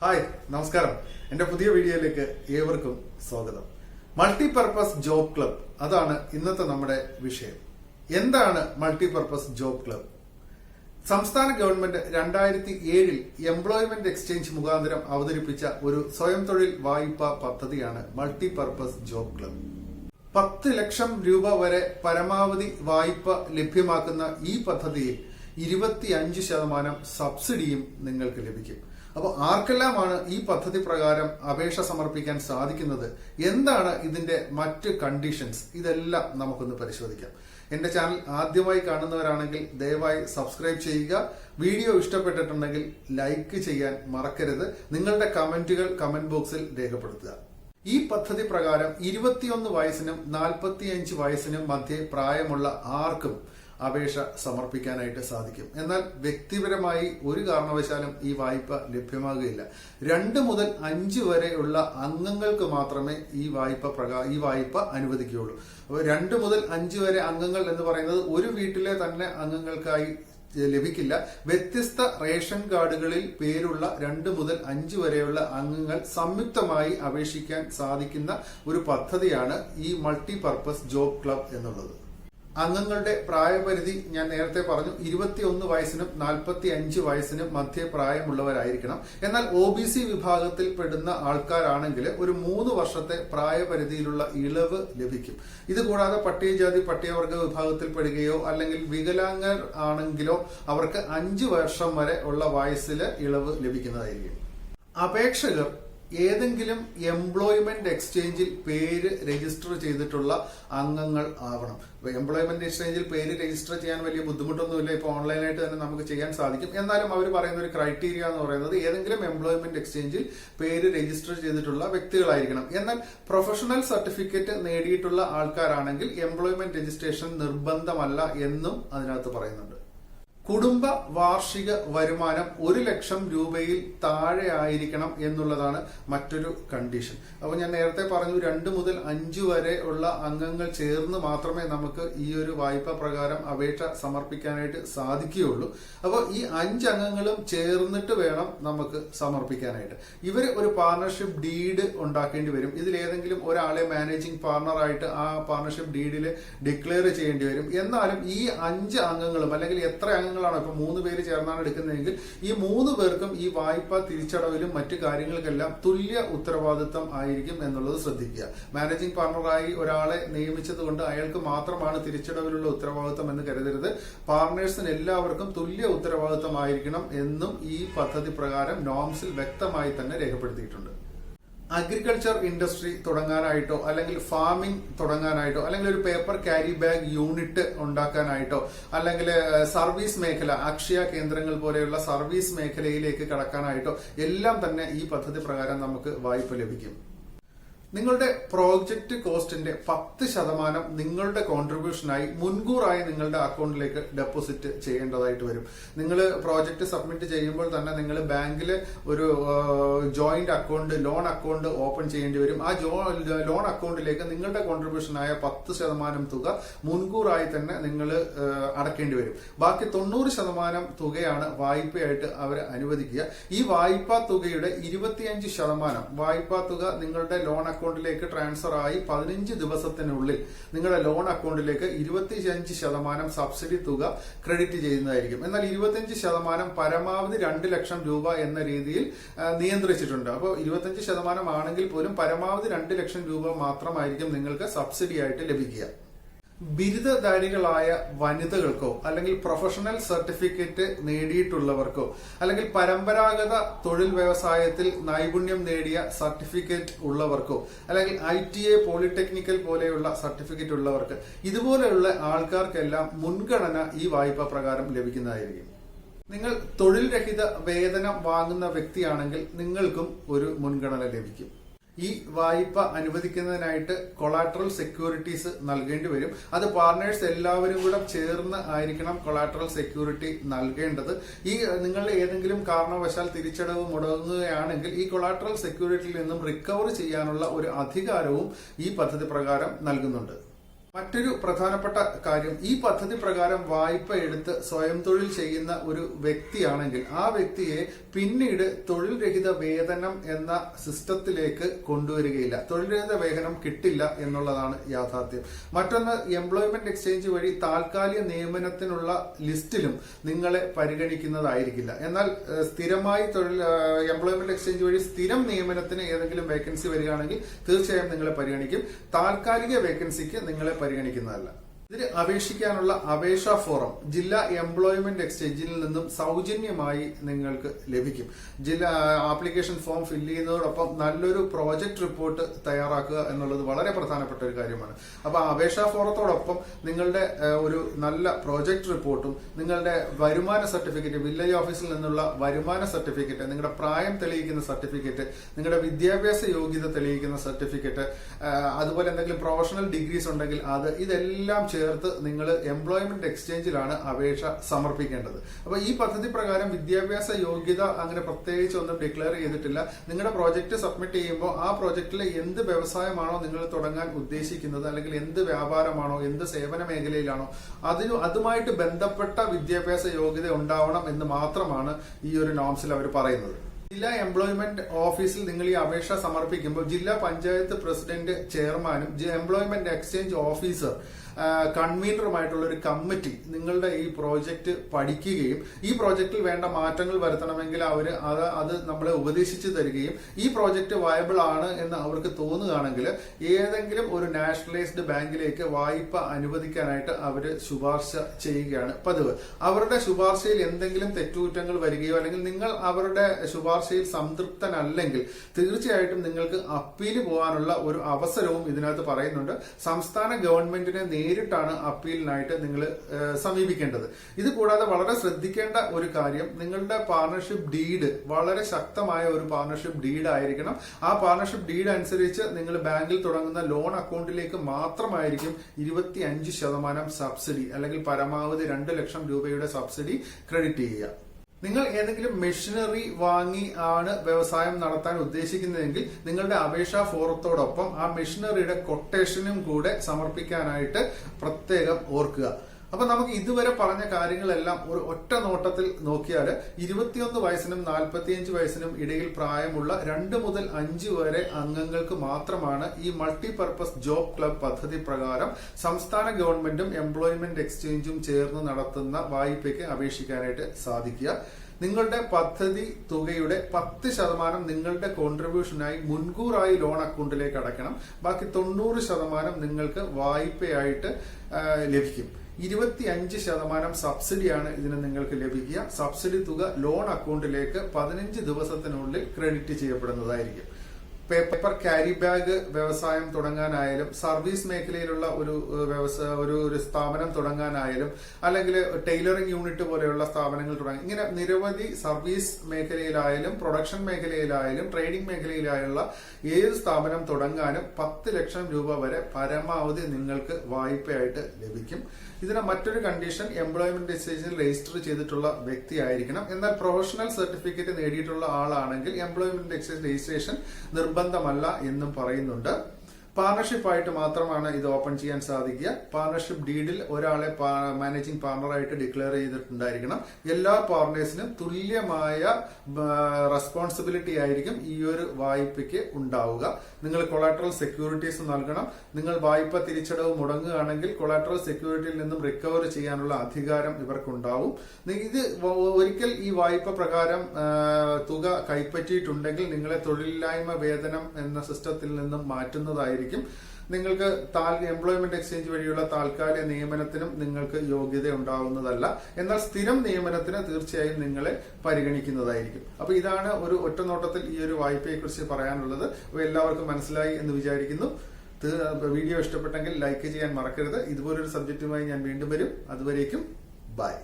Hi നമസ്കാരം. എന്റെ പുതിയ വീഡിയോയിലേക്ക് ഏവർക്കും സ്വാഗതം. മൾട്ടിപർപ്പസ് ജോബ് ക്ലബ് അതാണ് ഇന്നത്തെ നമ്മുടെ വിഷയം. എന്താണ് മൾട്ടിപർപ്പസ് ജോബ് ക്ലബ് സംസ്ഥാന ഗവൺമെന്റ് രണ്ടായിരത്തി ഏഴിൽ എംപ്ലോയ്മെന്റ് എക്സ്ചേഞ്ച് മുഖാന്തരം അവതരിപ്പിച്ച ഒരു സ്വയം തൊഴിൽ വായ്പാ പദ്ധതിയാണ് മൾട്ടിപർപ്പസ് ജോബ് ക്ലബ് പത്ത് ലക്ഷം രൂപ വരെ പരമാവധി വായ്പ ലഭ്യമാക്കുന്ന ഈ പദ്ധതിയിൽ ഇരുപത്തിയഞ്ച് ശതമാനം സബ്സിഡിയും നിങ്ങൾക്ക് ലഭിക്കും. അപ്പോൾ ആർക്കെല്ലാമാണ് ഈ പദ്ധതി പ്രകാരം അപേക്ഷ സമർപ്പിക്കാൻ സാധിക്കുന്നത്? എന്താണ് ഇതിന്റെ മറ്റ് കണ്ടീഷൻസ് ഇതെല്ലാം നമുക്കൊന്ന് പരിശോധിക്കാം. എന്റെ ചാനൽ ആദ്യമായി കാണുന്നവരാണെങ്കിൽ ദയവായി സബ്സ്ക്രൈബ് ചെയ്യുക. വീഡിയോ ഇഷ്ടപ്പെട്ടിട്ടുണ്ടെങ്കിൽ ലൈക്ക് ചെയ്യാൻ മറക്കരുത്. നിങ്ങളുടെ കമന്റുകൾ കമന്റ് ബോക്സിൽ രേഖപ്പെടുത്തുക. ഈ പദ്ധതി പ്രകാരം ഇരുപത്തിയൊന്ന് വയസ്സിനും നാൽപ്പത്തിയഞ്ച് വയസ്സിനും മധ്യേ പ്രായമുള്ള ആർക്കും അപേക്ഷ സമർപ്പിക്കാനായിട്ട് സാധിക്കും. എന്നാൽ വ്യക്തിപരമായി ഒരു കാരണവശാലും ഈ വായ്പ ലഭ്യമാകുകയില്ല. രണ്ട് മുതൽ അഞ്ച് വരെയുള്ള അംഗങ്ങൾക്ക് മാത്രമേ ഈ വായ്പ പ്രകാ ഈ വായ്പ അനുവദിക്കുകയുള്ളൂ. അപ്പോൾ രണ്ട് മുതൽ അഞ്ച് വരെ അംഗങ്ങൾ എന്ന് പറയുന്നത് ഒരു വീട്ടിലെ തന്നെ അംഗങ്ങൾക്കായി ലഭിക്കില്ല. വ്യത്യസ്ത റേഷൻ കാർഡുകളിൽ പേരുള്ള രണ്ട് മുതൽ അഞ്ച് വരെയുള്ള അംഗങ്ങൾ സംയുക്തമായി അപേക്ഷിക്കാൻ സാധിക്കുന്ന ഒരു പദ്ധതിയാണ് ഈ മൾട്ടി പർപ്പസ് ജോബ് ക്ലബ് എന്നുള്ളത്. അംഗങ്ങളുടെ പ്രായപരിധി ഞാൻ നേരത്തെ പറഞ്ഞു. ഇരുപത്തിയൊന്ന് വയസ്സിനും നാൽപ്പത്തി അഞ്ച് വയസ്സിനും മധ്യ പ്രായമുള്ളവരായിരിക്കണം. എന്നാൽ ഒ ബി സി വിഭാഗത്തിൽ പെടുന്ന ആൾക്കാരാണെങ്കിൽ ഒരു മൂന്ന് വർഷത്തെ പ്രായപരിധിയിലുള്ള ഇളവ് ലഭിക്കും. ഇത് കൂടാതെ പട്ടികജാതി പട്ടികവർഗ വിഭാഗത്തിൽ പെടുകയോ അല്ലെങ്കിൽ വികലാംഗർ ആണെങ്കിലോ അവർക്ക് അഞ്ച് വർഷം വരെ ഉള്ള വയസ്സിൽ ഇളവ് ലഭിക്കുന്നതായിരിക്കും. അപേക്ഷകർ ഏതെങ്കിലും എംപ്ലോയ്മെന്റ് എക്സ്ചേഞ്ചിൽ പേര് രജിസ്റ്റർ ചെയ്തിട്ടുള്ള അംഗങ്ങൾ ആവണം. എംപ്ലോയ്മെന്റ് എക്സ്ചേഞ്ചിൽ പേര് രജിസ്റ്റർ ചെയ്യാൻ വലിയ ബുദ്ധിമുട്ടൊന്നുമില്ല. ഇപ്പൊ ഓൺലൈനായിട്ട് തന്നെ നമുക്ക് ചെയ്യാൻ സാധിക്കും. എന്നാലും അവർ പറയുന്ന ഒരു ക്രൈറ്റീരിയ എന്ന് പറയുന്നത് ഏതെങ്കിലും എംപ്ലോയ്മെന്റ് എക്സ്ചേഞ്ചിൽ പേര് രജിസ്റ്റർ ചെയ്തിട്ടുള്ള വ്യക്തികളായിരിക്കണം. എന്നാൽ പ്രൊഫഷണൽ സർട്ടിഫിക്കറ്റ് നേടിയിട്ടുള്ള ആൾക്കാരാണെങ്കിൽ എംപ്ലോയ്മെന്റ് രജിസ്ട്രേഷൻ നിർബന്ധമല്ല എന്നും അതിനകത്ത് പറയുന്നുണ്ട്. കുടുംബ വാർഷിക വരുമാനം ഒരു ലക്ഷം രൂപയിൽ താഴെ ആയിരിക്കണം എന്നുള്ളതാണ് മറ്റൊരു കണ്ടീഷൻ അപ്പോൾ ഞാൻ നേരത്തെ പറഞ്ഞു രണ്ട് മുതൽ അഞ്ച് വരെ ഉള്ള അംഗങ്ങൾ ചേർന്ന് മാത്രമേ നമുക്ക് ഈ ഒരു വായ്പ പ്രകാരം അപേക്ഷ സമർപ്പിക്കാനായിട്ട് സാധിക്കുകയുള്ളൂ. അപ്പോൾ ഈ അഞ്ച് അംഗങ്ങളും ചേർന്നിട്ട് വേണം നമുക്ക് സമർപ്പിക്കാനായിട്ട്. ഇവർ ഒരു പാർട്ണർഷിപ്പ് ഡീഡ് ഉണ്ടാക്കേണ്ടി വരും. ഇതിലേതെങ്കിലും ഒരാളെ മാനേജിംഗ് പാർട്ണറായിട്ട് ആ പാർട്ണർഷിപ്പ് ഡീഡിൽ ഡിക്ലെയർ ചെയ്യേണ്ടി വരും. എന്നാലും ഈ അഞ്ച് അംഗങ്ങളും അല്ലെങ്കിൽ എത്ര അംഗങ്ങളാണോ ഇപ്പൊ മൂന്ന് പേര് ചേർന്നാണ് എടുക്കുന്നതെങ്കിൽ ഈ മൂന്ന് പേർക്കും ഈ വായ്പ തിരിച്ചടവിലും മറ്റു കാര്യങ്ങൾക്കെല്ലാം തുല്യ ഉത്തരവാദിത്തം ആയിരിക്കും എന്നുള്ളത് ശ്രദ്ധിക്കുക. മാനേജിംഗ് പാർട്ണറായി ഒരാളെ നിയമിച്ചത് കൊണ്ട് അയാൾക്ക് മാത്രമാണ് തിരിച്ചടവിലുള്ള ഉത്തരവാദിത്തം എന്ന് കരുതരുത്. പാർട്ണേഴ്സിന് എല്ലാവർക്കും തുല്യ ഉത്തരവാദിത്തമായിരിക്കണം എന്നും ഈ പദ്ധതി പ്രകാരം നോംസിൽ വ്യക്തമായി തന്നെ രേഖപ്പെടുത്തിയിട്ടുണ്ട്. അഗ്രികൾച്ചർ ഇൻഡസ്ട്രി തുടങ്ങാനായിട്ടോ അല്ലെങ്കിൽ ഫാമിംഗ് തുടങ്ങാനായിട്ടോ അല്ലെങ്കിൽ ഒരു പേപ്പർ ക്യാരി ബാഗ് യൂണിറ്റ് ഉണ്ടാക്കാനായിട്ടോ അല്ലെങ്കിൽ സർവീസ് മേഖല അക്ഷയ കേന്ദ്രങ്ങൾ പോലെയുള്ള സർവീസ് മേഖലയിലേക്ക് കടക്കാനായിട്ടോ എല്ലാം തന്നെ ഈ പദ്ധതി പ്രകാരം നമുക്ക് വായ്പ ലഭിക്കും. നിങ്ങളുടെ പ്രോജക്റ്റ് കോസ്റ്റിന്റെ പത്ത് ശതമാനം നിങ്ങളുടെ കോൺട്രിബ്യൂഷനായി മുൻകൂറായി നിങ്ങളുടെ അക്കൗണ്ടിലേക്ക് ഡെപ്പോസിറ്റ് ചെയ്യേണ്ടതായിട്ട് വരും. നിങ്ങൾ പ്രോജക്റ്റ് സബ്മിറ്റ് ചെയ്യുമ്പോൾ തന്നെ നിങ്ങൾ ബാങ്കിൽ ഒരു joint account loan account open ചെയ്യേണ്ടി വരും. ആ ജോ ലോൺ അക്കൗണ്ടിലേക്ക് നിങ്ങളുടെ കോൺട്രിബ്യൂഷനായ പത്ത് ശതമാനം തുക മുൻകൂറായി തന്നെ നിങ്ങൾ അടക്കേണ്ടി വരും. ബാക്കി തൊണ്ണൂറ് ശതമാനം തുകയാണ് വായ്പയായിട്ട് അവർ അനുവദിക്കുക. ഈ വായ്പാ തുകയുടെ ഇരുപത്തിയഞ്ച് ശതമാനം വായ്പാ തുക നിങ്ങളുടെ ലോൺ അക്കൗണ്ടിലേക്ക് ട്രാൻസ്ഫർ ആയി പതിനഞ്ച് ദിവസത്തിനുള്ളിൽ നിങ്ങളുടെ ലോൺ അക്കൗണ്ടിലേക്ക് ഇരുപത്തിയഞ്ച് ശതമാനം സബ്സിഡി തുക ക്രെഡിറ്റ് ചെയ്യുന്നതായിരിക്കും. എന്നാൽ ഇരുപത്തിയഞ്ച് ശതമാനം പരമാവധി രണ്ട് ലക്ഷം രൂപ എന്ന രീതിയിൽ നിയന്ത്രിച്ചിട്ടുണ്ട്. അപ്പോൾ ഇരുപത്തിയഞ്ച് ശതമാനം ആണെങ്കിൽ പോലും പരമാവധി രണ്ട് ലക്ഷം രൂപ മാത്രമായിരിക്കും നിങ്ങൾക്ക് സബ്സിഡി ആയിട്ട് ലഭിക്കുക. ബിരുദധാരികളായ വനിതകൾക്കോ അല്ലെങ്കിൽ പ്രൊഫഷണൽ സർട്ടിഫിക്കറ്റ് നേടിയിട്ടുള്ളവർക്കോ അല്ലെങ്കിൽ പരമ്പരാഗത തൊഴിൽ വ്യവസായത്തിൽ നൈപുണ്യം നേടിയ സർട്ടിഫിക്കറ്റ് ഉള്ളവർക്കോ അല്ലെങ്കിൽ ഐ ടി എ പോളിടെക്നിക്കൽ പോലെയുള്ള സർട്ടിഫിക്കറ്റ് ഉള്ളവർക്ക് ഇതുപോലെയുള്ള ആൾക്കാർക്കെല്ലാം മുൻഗണന ഈ വായ്പ പ്രകാരം ലഭിക്കുന്നതായിരിക്കും. നിങ്ങൾ തൊഴിൽ രഹിത വേതനം വാങ്ങുന്ന വ്യക്തിയാണെങ്കിൽ നിങ്ങൾക്കും ഒരു മുൻഗണന ലഭിക്കും. ഈ വായ്പ അനുവദിക്കുന്നതിനായിട്ട് കൊളാട്രൽ സെക്യൂരിറ്റീസ് നൽകേണ്ടി വരും. അത് പാർട്ണേഴ്സ് എല്ലാവരും കൂടെ ചേർന്ന് ആയിരിക്കണം കൊളാട്രൽ സെക്യൂരിറ്റി നൽകേണ്ടത്. ഈ നിങ്ങൾ ഏതെങ്കിലും കാരണവശാൽ തിരിച്ചടവ് മുടങ്ങുകയാണെങ്കിൽ ഈ കൊളാട്രൽ സെക്യൂരിറ്റിയിൽ നിന്നും റിക്കവർ ചെയ്യാനുള്ള ഒരു അധികാരവും ഈ പദ്ധതി പ്രകാരം നൽകുന്നുണ്ട്. മറ്റൊരു പ്രധാനപ്പെട്ട കാര്യം ഈ പദ്ധതി പ്രകാരം വായ്പ എടുത്ത് സ്വയം തൊഴിൽ ചെയ്യുന്ന ഒരു വ്യക്തിയാണെങ്കിൽ ആ വ്യക്തിയെ പിന്നീട് തൊഴിൽ രഹിത വേതനം എന്ന സിസ്റ്റത്തിലേക്ക് കൊണ്ടുവരികയില്ല. തൊഴിൽ രഹിത വേതനം കിട്ടില്ല എന്നുള്ളതാണ് യാഥാർത്ഥ്യം. മറ്റൊന്ന് എംപ്ലോയ്മെന്റ് എക്സ്ചേഞ്ച് വഴി താൽക്കാലിക നിയമനത്തിനുള്ള ലിസ്റ്റിലും നിങ്ങളെ പരിഗണിക്കുന്നതായിരിക്കില്ല. എന്നാൽ സ്ഥിരമായി തൊഴിൽ എംപ്ലോയ്മെന്റ് എക്സ്ചേഞ്ച് വഴി സ്ഥിരം നിയമനത്തിന് ഏതെങ്കിലും വേക്കൻസി വരികയാണെങ്കിൽ തീർച്ചയായും നിങ്ങളെ പരിഗണിക്കും. താൽക്കാലിക വേക്കൻസിക്ക് നിങ്ങളെ പരിഗണിക്കുന്നതല്ല. ഇതിന് അപേക്ഷിക്കാനുള്ള അപേക്ഷാ ഫോറം ജില്ലാ എംപ്ലോയ്മെന്റ് എക്സ്ചേഞ്ചിൽ നിന്നും സൗജന്യമായി നിങ്ങൾക്ക് ലഭിക്കും. ജില്ലാ ആപ്ലിക്കേഷൻ ഫോം ഫില്ല് ചെയ്യുന്നതോടൊപ്പം നല്ലൊരു പ്രോജക്ട് റിപ്പോർട്ട് തയ്യാറാക്കുക എന്നുള്ളത് വളരെ പ്രധാനപ്പെട്ട ഒരു കാര്യമാണ്. അപ്പൊ ആ അപേക്ഷാ ഫോറത്തോടൊപ്പം നിങ്ങളുടെ ഒരു നല്ല പ്രോജക്ട് റിപ്പോർട്ടും നിങ്ങളുടെ വരുമാന സർട്ടിഫിക്കറ്റ് വില്ലേജ് ഓഫീസിൽ നിന്നുള്ള വരുമാന സർട്ടിഫിക്കറ്റ് നിങ്ങളുടെ പ്രായം തെളിയിക്കുന്ന സർട്ടിഫിക്കറ്റ് നിങ്ങളുടെ വിദ്യാഭ്യാസ യോഗ്യത തെളിയിക്കുന്ന സർട്ടിഫിക്കറ്റ് അതുപോലെ എന്തെങ്കിലും പ്രൊഫഷണൽ ഡിഗ്രീസ് ഉണ്ടെങ്കിൽ അത് ഇതെല്ലാം ചേർത്ത് നിങ്ങൾ എംപ്ലോയ്മെന്റ് എക്സ്ചേഞ്ചിലാണ് അപേക്ഷ സമർപ്പിക്കേണ്ടത്. അപ്പൊ ഈ പദ്ധതി പ്രകാരം വിദ്യാഭ്യാസ യോഗ്യത അങ്ങനെ പ്രത്യേകിച്ച് ഒന്നും ഡിക്ലെയർ ചെയ്തിട്ടില്ല. നിങ്ങളുടെ പ്രോജക്റ്റ് സബ്മിറ്റ് ചെയ്യുമ്പോൾ ആ പ്രോജക്റ്റിൽ എന്ത് വ്യവസായമാണോ നിങ്ങൾ തുടങ്ങാൻ ഉദ്ദേശിക്കുന്നത് അല്ലെങ്കിൽ എന്ത് വ്യാപാരമാണോ എന്ത് സേവന മേഖലയിലാണോ അതിന് അതുമായിട്ട് ബന്ധപ്പെട്ട വിദ്യാഭ്യാസ യോഗ്യത ഉണ്ടാവണം എന്ന് മാത്രമാണ് ഈ ഒരു നോംസിൽ അവർ പറയുന്നത്. ജില്ലാ എംപ്ലോയ്മെന്റ് ഓഫീസിൽ നിങ്ങൾ ഈ അപേക്ഷ സമർപ്പിക്കുമ്പോൾ ജില്ലാ പഞ്ചായത്ത് പ്രസിഡന്റ് ചെയർമാനും എംപ്ലോയ്മെന്റ് എക്സ്ചേഞ്ച് ഓഫീസർ കൺവീനറുമായിട്ടുള്ള ഒരു കമ്മിറ്റി നിങ്ങളുടെ ഈ പ്രോജക്റ്റ് പഠിക്കുകയും ഈ പ്രോജക്റ്റിൽ വേണ്ട മാറ്റങ്ങൾ വരുത്തണമെങ്കിൽ അവർ അത് അത് നമ്മളെ ഉപദേശിച്ചു തരികയും ഈ പ്രോജക്റ്റ് വയബിൾ ആണ് എന്ന് അവർക്ക് തോന്നുകയാണെങ്കിൽ ഏതെങ്കിലും ഒരു നാഷണലൈസ്ഡ് ബാങ്കിലേക്ക് വായ്പ അനുവദിക്കാനായിട്ട് അവർ ശുപാർശ ചെയ്യുകയാണ് പതിവ്. അവരുടെ ശുപാർശയിൽ എന്തെങ്കിലും തെറ്റുകുറ്റങ്ങൾ വരികയോ അല്ലെങ്കിൽ നിങ്ങൾ അവരുടെ ശുപാർശയിൽ സംതൃപ്തനല്ലെങ്കിൽ തീർച്ചയായിട്ടും നിങ്ങൾക്ക് അപ്പീൽ പോകാനുള്ള ഒരു അവസരവും ഇതിനകത്ത് പറയുന്നുണ്ട്. സംസ്ഥാന ഗവൺമെന്റിനെ നേരിട്ടാണ് അപ്പീലിനായിട്ട് നിങ്ങൾ സമീപിക്കേണ്ടത്. ഇത് കൂടാതെ വളരെ ശ്രദ്ധിക്കേണ്ട ഒരു കാര്യം നിങ്ങളുടെ പാർട്ണർഷിപ്പ് ഡീഡ് വളരെ ശക്തമായ ഒരു പാർട്ണർഷിപ്പ് ഡീഡ് ആയിരിക്കണം. ആ പാർട്ണർഷിപ്പ് ഡീഡ് അനുസരിച്ച് നിങ്ങൾ ബാങ്കിൽ തുടങ്ങുന്ന ലോൺ അക്കൗണ്ടിലേക്ക് മാത്രമായിരിക്കും ഇരുപത്തി അഞ്ച് ശതമാനം സബ്സിഡി അല്ലെങ്കിൽ പരമാവധി രണ്ട് ലക്ഷം രൂപയുടെ സബ്സിഡി ക്രെഡിറ്റ് ചെയ്യുക. നിങ്ങൾ ഏതെങ്കിലും മെഷീനറി വാങ്ങി ആണ് വ്യവസായം നടത്താൻ ഉദ്ദേശിക്കുന്നതെങ്കിൽ നിങ്ങളുടെ അപേക്ഷാ ഫോറത്തോടൊപ്പം ആ മെഷീനറിയുടെ കൊട്ടേഷനും കൂടെ സമർപ്പിക്കാനായിട്ട് പ്രത്യേകം ഓർക്കുക. അപ്പൊ നമുക്ക് ഇതുവരെ പറഞ്ഞ കാര്യങ്ങളെല്ലാം ഒരു ഒറ്റ നോട്ടത്തിൽ നോക്കിയാൽ ഇരുപത്തിയൊന്ന് വയസ്സിനും നാൽപ്പത്തിയഞ്ച് വയസ്സിനും ഇടയിൽ പ്രായമുള്ള രണ്ട് മുതൽ അഞ്ച് വരെ അംഗങ്ങൾക്ക് മാത്രമാണ് ഈ മൾട്ടി മൾട്ടിപർപ്പസ് ജോബ് ക്ലബ് പദ്ധതി പ്രകാരം സംസ്ഥാന ഗവൺമെന്റും എംപ്ലോയ്മെന്റ് എക്സ്ചേഞ്ചും ചേർന്ന് നടത്തുന്ന വായ്പയ്ക്ക് അപേക്ഷിക്കാനായിട്ട് സാധിക്കുക. നിങ്ങളുടെ പദ്ധതി തുകയുടെ പത്ത് ശതമാനം നിങ്ങളുടെ കോൺട്രിബ്യൂഷനായി മുൻകൂറായി ലോൺ അക്കൗണ്ടിലേക്ക് അടയ്ക്കണം. ബാക്കി തൊണ്ണൂറ് ശതമാനം നിങ്ങൾക്ക് വായ്പയായിട്ട് ലഭിക്കും. ഇരുപത്തി അഞ്ച് ശതമാനം സബ്സിഡിയാണ് ഇതിന് നിങ്ങൾക്ക് ലഭിക്കുക. സബ്സിഡി തുക ലോൺ അക്കൗണ്ടിലേക്ക് പതിനഞ്ച് ദിവസത്തിനുള്ളിൽ ക്രെഡിറ്റ് ചെയ്യപ്പെടുന്നതായിരിക്കും. പേപ്പർ ക്യാരി ബാഗ് വ്യവസായം തുടങ്ങാനായാലും സർവീസ് മേഖലയിലുള്ള ഒരു വ്യവസായ ഒരു ഒരു സ്ഥാപനം തുടങ്ങാനായാലും അല്ലെങ്കിൽ ടൈലറിംഗ് യൂണിറ്റ് പോലെയുള്ള സ്ഥാപനങ്ങൾ തുടങ്ങി ഇങ്ങനെ നിരവധി സർവീസ് മേഖലയിലായാലും പ്രൊഡക്ഷൻ മേഖലയിലായാലും ട്രേഡിംഗ് മേഖലയിലായുള്ള ഏത് സ്ഥാപനം തുടങ്ങാനും പത്ത് ലക്ഷം രൂപ വരെ പരമാവധി നിങ്ങൾക്ക് വായ്പയായിട്ട് ലഭിക്കും. ഇതിന് മറ്റൊരു കണ്ടീഷൻ എംപ്ലോയ്മെന്റ് എക്സ്ചേഞ്ചിൽ രജിസ്റ്റർ ചെയ്തിട്ടുള്ള വ്യക്തി ആയിരിക്കണം എന്നാൽ പ്രൊഫഷണൽ സർട്ടിഫിക്കറ്റ് നേടിയിട്ടുള്ള ആളാണെങ്കിൽ എംപ്ലോയ്മെന്റ് രജിസ്ട്രേഷൻ നിർബന്ധമല്ല എന്നും പറയുന്നുണ്ട്. പാർട്ണർഷിപ്പ് ആയിട്ട് മാത്രമാണ് ഇത് ഓപ്പൺ ചെയ്യാൻ സാധിക്കുക. പാർട്ണർഷിപ്പ് ഡീഡിൽ ഒരാളെ മാനേജിംഗ് പാർട്ണറായിട്ട് ഡിക്ലെയർ ചെയ്തിട്ടുണ്ടായിരിക്കണം. എല്ലാ പാർട്ണേഴ്സിനും തുല്യമായ റെസ്പോൺസിബിലിറ്റി ആയിരിക്കും ഈ ഒരു വായ്പയ്ക്ക് ഉണ്ടാവുക. നിങ്ങൾ കൊളാട്രൽ സെക്യൂരിറ്റീസ് നൽകണം. നിങ്ങൾ വായ്പ തിരിച്ചടവ് മുടങ്ങുകയാണെങ്കിൽ കൊളാട്രൽ സെക്യൂരിറ്റിയിൽ നിന്നും റിക്കവർ ചെയ്യാനുള്ള അധികാരം ഇവർക്കുണ്ടാവും. ഇത് ഒരിക്കൽ ഈ വായ്പ പ്രകാരം തുക കൈപ്പറ്റിയിട്ടുണ്ടെങ്കിൽ നിങ്ങളെ തൊഴിലില്ലായ്മ വേതനം എന്ന സിസ്റ്റത്തിൽ നിന്നും മാറ്റുന്നതായിരിക്കും. നിങ്ങൾക്ക് എംപ്ലോയ്മെന്റ് എക്സ്ചേഞ്ച് വഴിയുള്ള താൽക്കാലിക നിയമനത്തിനും നിങ്ങൾക്ക് യോഗ്യത ഉണ്ടാവുന്നതല്ല. എന്നാൽ സ്ഥിരം നിയമനത്തിന് തീർച്ചയായും നിങ്ങളെ പരിഗണിക്കുന്നതായിരിക്കും. അപ്പൊ ഇതാണ് ഒരു ഒറ്റനോട്ടത്തിൽ ഈ ഒരു വായ്പയെ കുറിച്ച് പറയാനുള്ളത്. അപ്പൊ എല്ലാവർക്കും മനസ്സിലായി എന്ന് വിചാരിക്കുന്നു. വീഡിയോ ഇഷ്ടപ്പെട്ടെങ്കിൽ ലൈക്ക് ചെയ്യാൻ മറക്കരുത്. ഇതുപോലൊരു സബ്ജക്റ്റുമായി ഞാൻ വീണ്ടും വരും. അതുവരേക്കും ബൈ.